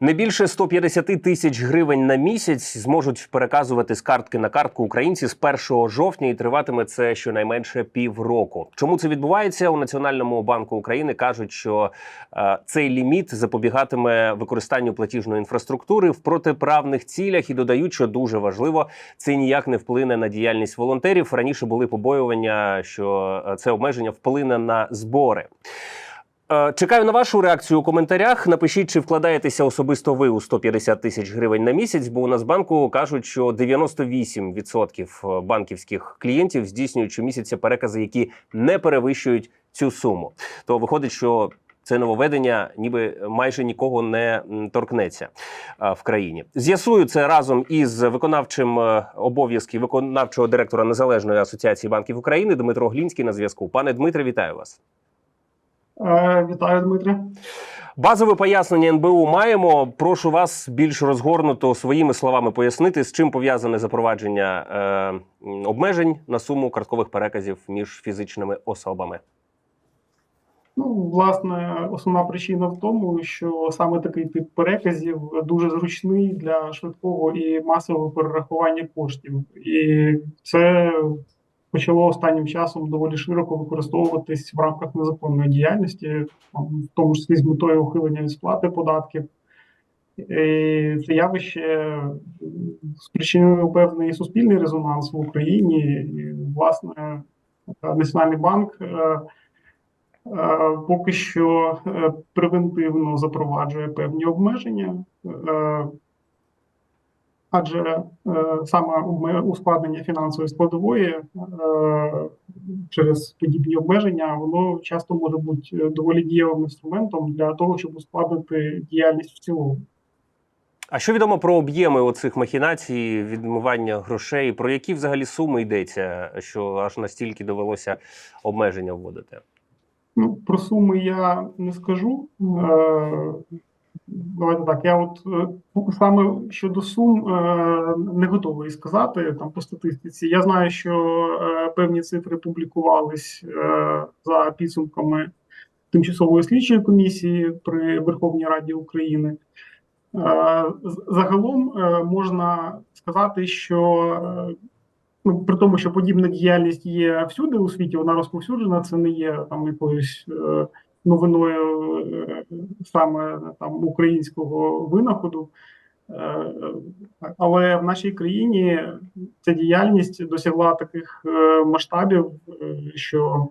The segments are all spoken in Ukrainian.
Не більше 150 тисяч гривень на місяць зможуть переказувати з картки на картку українці з 1 жовтня, і триватиме це щонайменше півроку. Чому це відбувається у Національному банку України? кажуть, що е, цей ліміт запобігатиме використанню платіжної інфраструктури в протиправних цілях і додають, що дуже важливо, це ніяк не вплине на діяльність волонтерів. Раніше були побоювання, що е, це обмеження вплине на збори. Е, Чекаю на вашу реакцію у коментарях. Напишіть, чи вкладаєтеся особисто ви у 150 тисяч гривень на місяць, бо у Нацбанку кажуть, що 98% банківських клієнтів здійснюють щомісяця перекази, які не перевищують цю суму. То виходить, що це нововведення ніби майже нікого не торкнеться е, в країні. З'ясую це разом із виконавчим е, обов'язки виконавчого директора Незалежної асоціації банків України Дмитро Глінський на зв'язку. Пане Дмитре, вітаю вас. Е, Вітаю, Дмитре. Базове пояснення НБУ маємо. Прошу вас більш розгорнуто своїми словами пояснити, з чим пов'язане запровадження е, обмежень на суму карткових переказів між фізичними особами. Ну, власне, основна причина в тому, що саме такий тип переказів дуже зручний для швидкого і масового перерахування коштів, і це почало останнім часом доволі широко використовуватись в рамках незаконної діяльності, в тому числі з метою ухилення від сплати податків. І це явище спричинило певний суспільний резонанс в Україні. І, власне, Національний банк. е, Е, Поки що е, превентивно запроваджує певні обмеження, е, адже е, саме ускладнення фінансової складової е, через подібні обмеження воно часто може бути е, доволі дієвим інструментом для того, щоб ускладнити діяльність в цілому. А що відомо про об'єми оцих махінацій, відмивання грошей? Про які взагалі суми йдеться, що аж настільки довелося обмеження вводити? Ну, про суми я не скажу. Давайте так. Я от е, саме щодо сум е, не готовий сказати там по статистиці. Я знаю, що е, певні цифри публікувались за підсумками тимчасової слідчої комісії при Верховній Раді України. Загалом можна сказати, що ну, при тому, що подібна діяльність є всюди у світі, вона розповсюджена, це не є там якоюсь новиною е, саме там українського винаходу. Е, Але в нашій країні ця діяльність досягла таких е, масштабів, е, що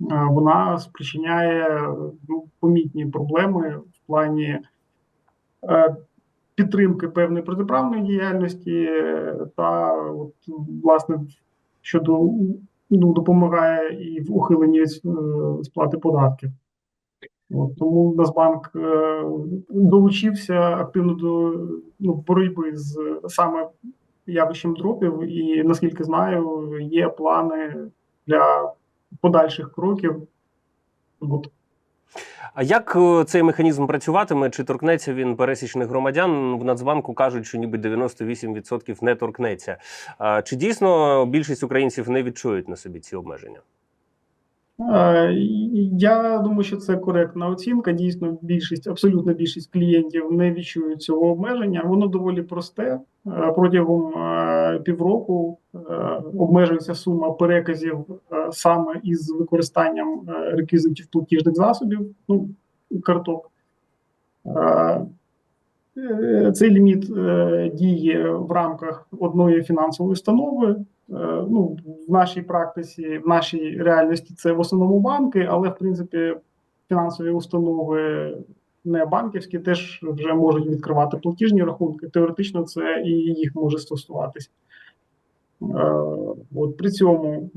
е, вона спричиняє ну, помітні проблеми в плані е, підтримки певної протиправної діяльності е, та от, власне щодо ну, допомагає і в ухиленні е, сплати податків. От, тому Нацбанк е, долучився активно до ну, боротьби з саме явищем дропів, і наскільки знаю, є плани для подальших кроків. От, А як е, цей механізм працюватиме? Чи торкнеться він пересічних громадян? В Нацбанку кажуть, що ніби 98% не торкнеться. Чи дійсно більшість українців не відчують на собі ці обмеження? Е, Я думаю, що це коректна оцінка. Дійсно, більшість, абсолютна більшість клієнтів не відчують цього обмеження. Воно доволі просте. Е, Протягом е, півроку обмежується сума переказів саме із використанням реквізитів платіжних засобів, ну, карток. Е, Цей ліміт е, діє в рамках одної фінансової установи. Е, Ну, в нашій практиці, в нашій реальності це в основному банки, але в принципі фінансові установи не банківські теж вже можуть відкривати платіжні рахунки. Теоретично це і їх може стосуватись. От при цьому,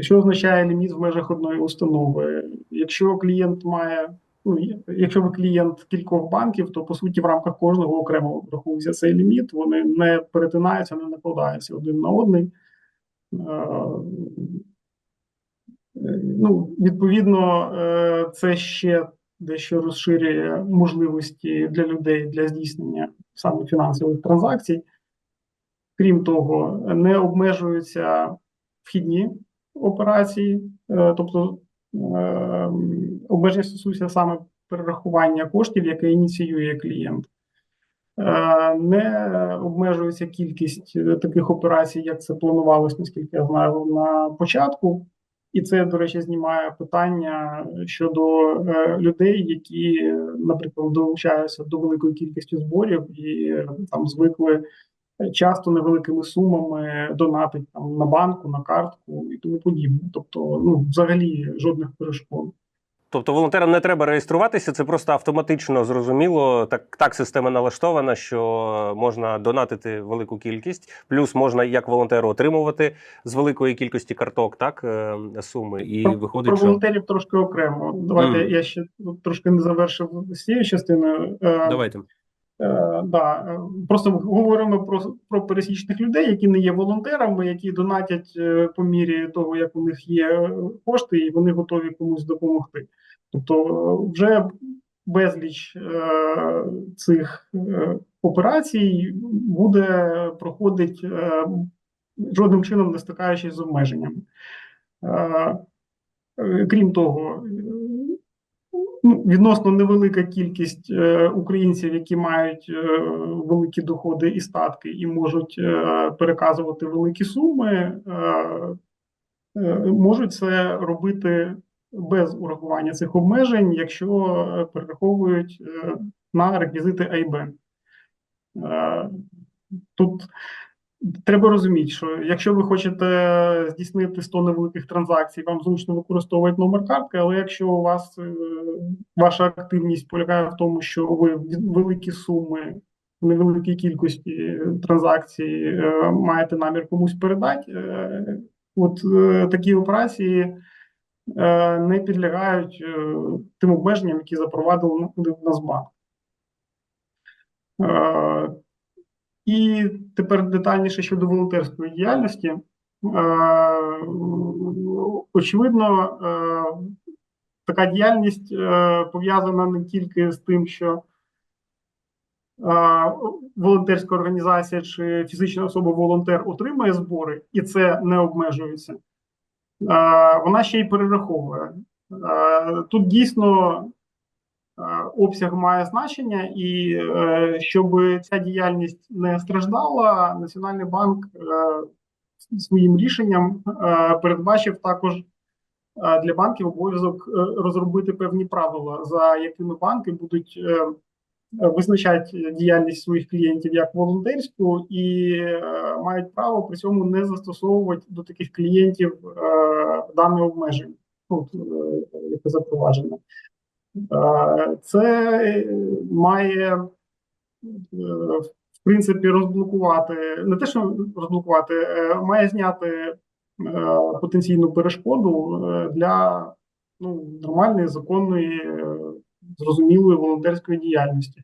що означає ліміт в межах одної установи? Якщо клієнт має ну, якщо ви клієнт кількох банків, то по суті в рамках кожного окремо рахується цей ліміт. Вони не перетинаються, не накладаються один на одний. Е, Ну, відповідно, е, це ще дещо розширює можливості для людей для здійснення саме фінансових транзакцій. Крім того, не обмежуються вхідні операції, е, тобто обмеження стосуються саме перерахування коштів, яке ініціює клієнт. Е, Не обмежується кількість е, таких операцій, як це планувалось, наскільки я знаю, на початку. І це, до речі, знімає питання щодо е, людей, які, наприклад, долучаються до великої кількості зборів і там звикли часто невеликими сумами донатить там на банку, на картку і тому подібне. Тобто, ну взагалі жодних перешкод. Тобто волонтерам не треба реєструватися, це просто автоматично зрозуміло. Так, так система налаштована, що можна донатити велику кількість, плюс можна як волонтеру отримувати з великої кількості карток, так е, суми, і Про- виходить, Про що волонтерів трошки окремо. Давайте Мгм. я ще трошки не завершив з цією частиною. Е, давайте. Е, да, е, просто говоримо про, про пересічних людей, які не є волонтерами, які донатять е, по мірі того, як у них є е, кошти, і вони готові комусь допомогти. Тобто, вже безліч е, цих операцій буде проходить е, жодним чином не стикаючись з обмеженнями. Е, Крім того, ну, відносно невелика кількість е, українців, які мають е, великі доходи і статки, і можуть е, переказувати великі суми, е, е, можуть це робити без урахування цих обмежень, якщо е, перераховують на реквізити. Е, Тут Треба розуміти, що якщо ви хочете здійснити 100 невеликих транзакцій, вам зручно використовувати номер картки, але якщо у вас е, ваша активність полягає в тому, що ви великі суми в невеликій кількості транзакцій е, маєте намір комусь передати, е, от е, такі операції е, не підлягають е, тим обмеженням, які запровадили Нацбанк. І тепер детальніше щодо волонтерської діяльності. Е, Очевидно, е, така діяльність е, пов'язана не тільки з тим, що волонтерська організація чи фізична особа-волонтер отримує збори, і це не обмежується. Вона ще й перераховує. Тут дійсно обсяг має значення, і е, щоб ця діяльність не страждала, Національний банк е, своїм рішенням е, передбачив також е, для банків обов'язок е, розробити певні правила, за якими банки будуть е, визначати діяльність своїх клієнтів як волонтерську, і е, мають право при цьому не застосовувати до таких клієнтів е, дане обмеження, ну, е, яке запроваджено. Е, Це має е, в принципі розблокувати, не те, що розблокувати, е, має зняти потенційну перешкоду для ну, нормальної, законної, зрозумілої волонтерської діяльності.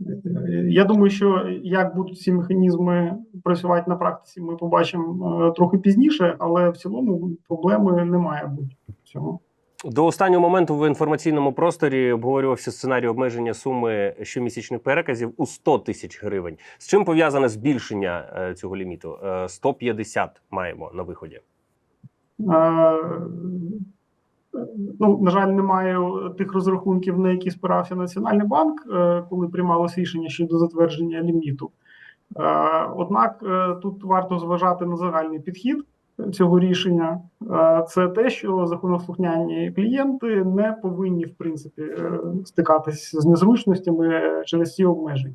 Е, Я думаю, що як будуть ці механізми працювати на практиці, ми побачимо е, трохи пізніше, але в цілому проблеми не має бути в цьому. До останнього моменту в інформаційному просторі обговорювався сценарій обмеження суми щомісячних переказів у 100 тисяч гривень. З чим пов'язане збільшення е, цього ліміту? Е, 150 маємо на виході. Е, Ну, на жаль, немає тих розрахунків, на які спирався Національний банк, е, коли приймалося рішення щодо затвердження ліміту. Е, Однак е, тут варто зважати на загальний підхід цього рішення. Е, Це те, що законослухняні клієнти не повинні в принципі е, стикатись з незручностями через ці обмеження.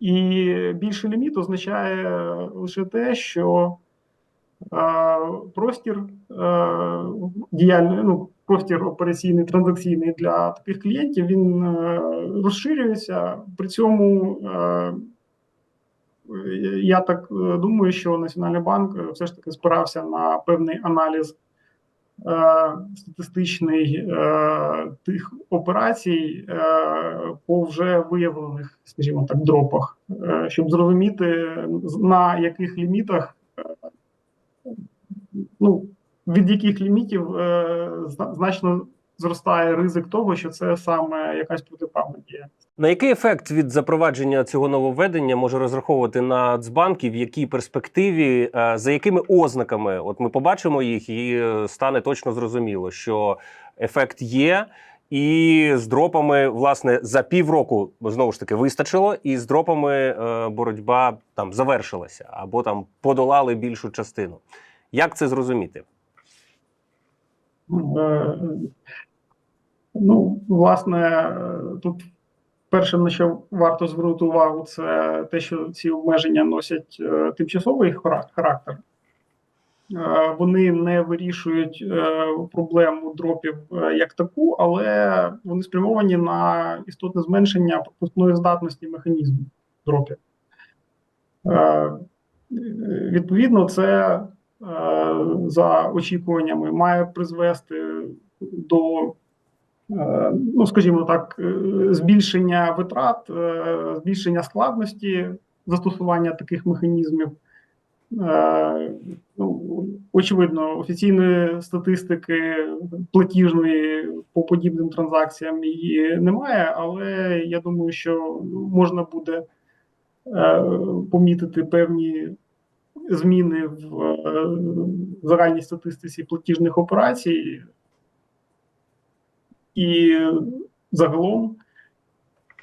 І більший ліміт означає лише те, що е, простір е, діяльний, ну, простір операційний транзакційний для таких клієнтів він е, розширюється. При цьому е, я так думаю, що Національний банк все ж таки спирався на певний аналіз статистичний тих операцій по вже виявлених, скажімо так, дропах, щоб зрозуміти на яких лімітах ну, від яких лімітів е, значно зростає ризик того, що це саме якась протиправна діяльність. На який ефект від запровадження цього нововведення може розраховувати Нацбанк і в якій перспективі, е, за якими ознаками? От ми побачимо їх, і е, стане точно зрозуміло, що ефект є. І з дропами, власне, за півроку знову ж таки вистачило, і з дропами е, боротьба там завершилася або там подолали більшу частину. Як це зрозуміти? Е, Ну, власне, е, тут перше, на що варто звернути увагу, це те, що ці обмеження носять е, тимчасовий характер. Вони не вирішують проблему дропів як таку, але вони спрямовані на істотне зменшення пропускної здатності механізму дропів. Відповідно, це за очікуваннями має призвести до, е, ну скажімо так, е, збільшення витрат, е, збільшення складності застосування таких механізмів. Е, Ну, очевидно, офіційної статистики платіжної по подібним транзакціям її немає, але я думаю, що можна буде е, помітити певні зміни в е, загальній статистиці платіжних операцій, і загалом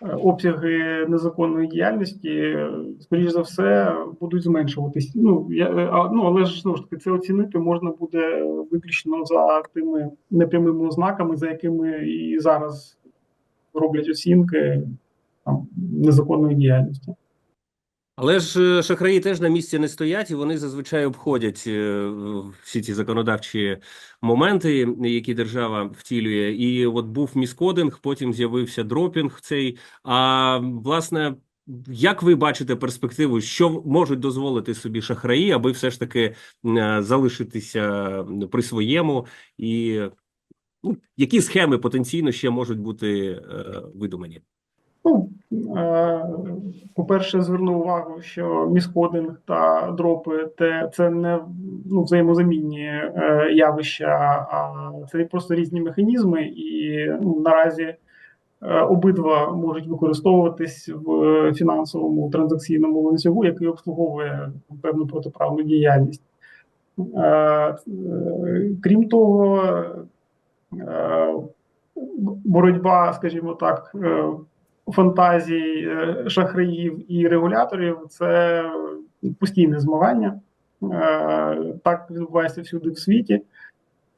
е, обсяги незаконної діяльності, скоріш за все, будуть зменшуватись. Ну, я, е, ну але ж знову ж таки, це оцінити можна буде виключно за тими непрямими ознаками, за якими і зараз роблять оцінки там, незаконної діяльності. Але ж е, шахраї теж на місці не стоять, і вони зазвичай обходять е, всі ці законодавчі моменти, які держава втілює. І от був міскодинг, потім з'явився дропінг цей. А власне, як ви бачите перспективу, що можуть дозволити собі шахраї, аби все ж таки е, залишитися при своєму, і ну, які схеми потенційно ще можуть бути видумані? Ну, е, по-перше, зверну увагу, що місходинг та дропи це не ну, взаємозамінні е, явища, а це просто різні механізми, і ну, наразі е, обидва можуть використовуватись в фінансовому транзакційному ланцюгу, який обслуговує певну протиправну діяльність. Крім того, боротьба, скажімо так, фантазій е, шахраїв і регуляторів це постійне змагання. Е, Так відбувається всюди в світі.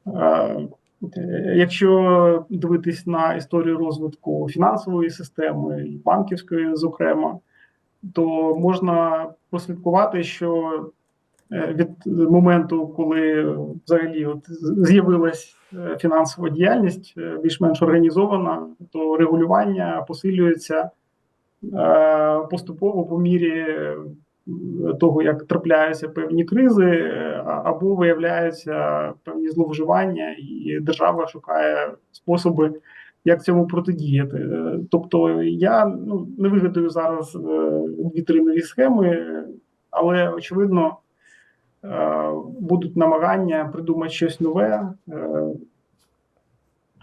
Е, Якщо дивитись на історію розвитку фінансової системи і банківської, зокрема, то можна прослідкувати, що від моменту, коли взагалі от з'явилась е, фінансова діяльність е, більш-менш організована, то регулювання посилюється е, поступово по мірі е, того, як трапляються певні кризи, е, або виявляються певні зловживання, і держава шукає способи, як цьому протидіяти. Е, Тобто, я ну, не вигадую зараз е, дві-три нові схеми, але очевидно. Е, будуть намагання придумати щось нове. Е,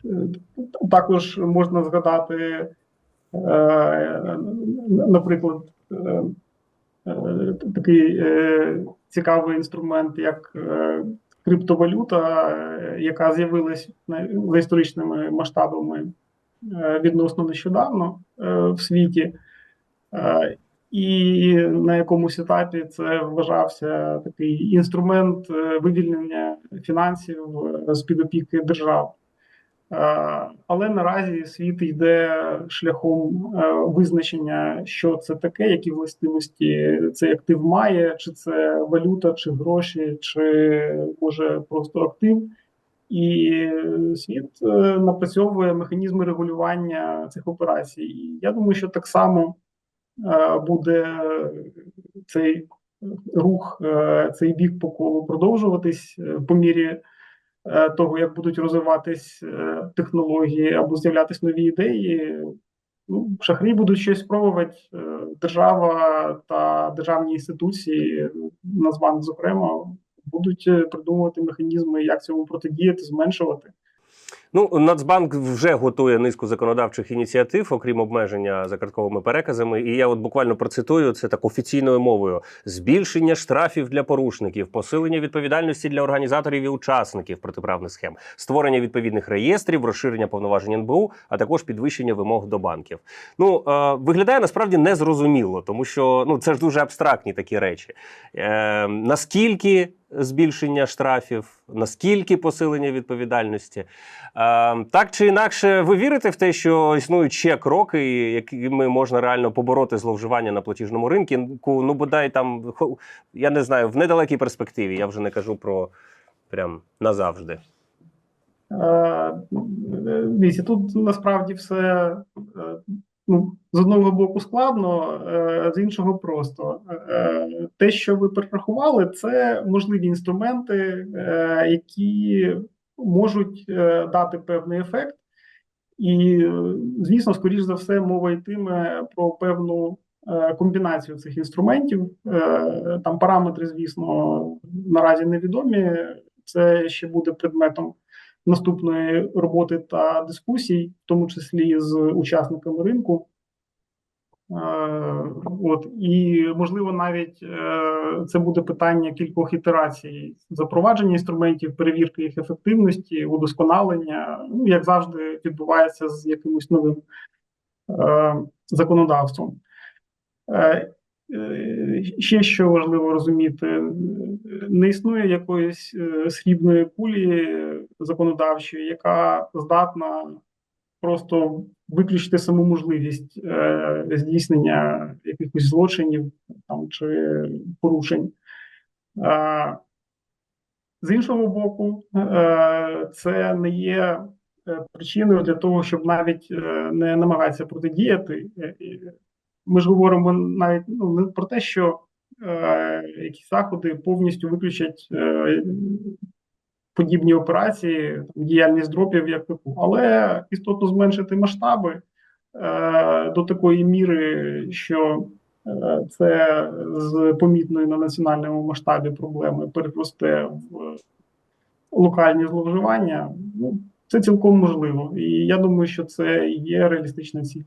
е, Також можна згадати, наприклад, такий цікавий інструмент, як криптовалюта, яка з'явилась за історичними масштабами відносно нещодавно в світі. І на якомусь етапі це вважався такий інструмент е, вивільнення фінансів е, з під опіки держав. Е, Але наразі світ йде шляхом визначення, що це таке, які властивості цей актив має, чи це валюта, чи гроші, чи може просто актив. І світ напрацьовує механізми регулювання цих операцій. Я думаю, що так само буде цей рух, е, цей біг по колу продовжуватись е, по мірі е, того, як будуть розвиватись е, технології або з'являтися нові ідеї. Ну, шахрі будуть щось спробувати. Е, Держава та державні інституції, Нацбанк, зокрема, будуть е, придумувати механізми, як цьому протидіяти, зменшувати. Ну, Нацбанк вже готує низку законодавчих ініціатив, окрім обмеження за картковими переказами. І я от буквально процитую це так офіційною мовою: збільшення штрафів для порушників, посилення відповідальності для організаторів і учасників протиправних схем, створення відповідних реєстрів, розширення повноважень НБУ, а також підвищення вимог до банків. Ну е, виглядає насправді незрозуміло, тому що ну це ж дуже абстрактні такі речі. Е, наскільки збільшення штрафів, наскільки посилення відповідальності? Е, так чи інакше, ви вірите в те, що існують ще кроки, якими можна реально побороти зловживання на платіжному ринку? Ну, бодай там, я не знаю, в недалекій перспективі. Я вже не кажу про прям назавжди. Е, Дивіться, тут насправді все е, ну, з одного боку складно, е, з іншого просто. Е, Те, що ви перерахували, це можливі інструменти, е, які можуть дати певний ефект. І, звісно, скоріш за все, мова йтиме про певну комбінацію цих інструментів. Там параметри, звісно, наразі невідомі. Це ще буде предметом наступної роботи та дискусій, в тому числі з учасниками ринку. Е, От і можливо, навіть е, це буде питання кількох ітерацій запровадження інструментів, перевірки їх ефективності, удосконалення. Ну як завжди, відбувається з якимось новим е, законодавством. Е, е, Ще що важливо розуміти, не існує якоїсь е, срібної кулі законодавчої, яка здатна просто виключити саму можливість е, здійснення якихось злочинів там чи порушень. Е, з іншого боку, е, це не є е, причиною для того, щоб навіть е, не намагатися протидіяти. Ми ж говоримо навіть ну, не про те, що е, якісь заходи повністю виключать е, подібні операції, там, діяльність дропів як таку, але істотно зменшити масштаби е, до такої міри, що е, це з помітної на національному масштабі проблеми переросте в локальні зловживання. Ну, це цілком можливо. І я думаю, що це є реалістична ціль.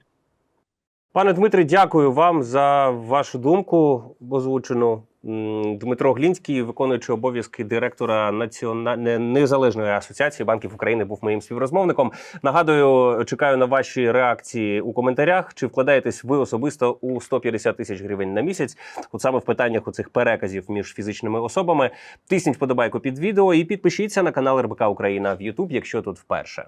Пане Дмитре, дякую вам за вашу думку озвучену. Дмитро Глінський, виконуючий обов'язки директора Національної незалежної асоціації банків України, був моїм співрозмовником. Нагадую, чекаю на ваші реакції у коментарях. Чи вкладаєтесь ви особисто у 150 тисяч гривень на місяць? От саме в питаннях у цих переказів між фізичними особами. Тисніть вподобайку під відео і підпишіться на канал РБК Україна в YouTube, якщо тут вперше.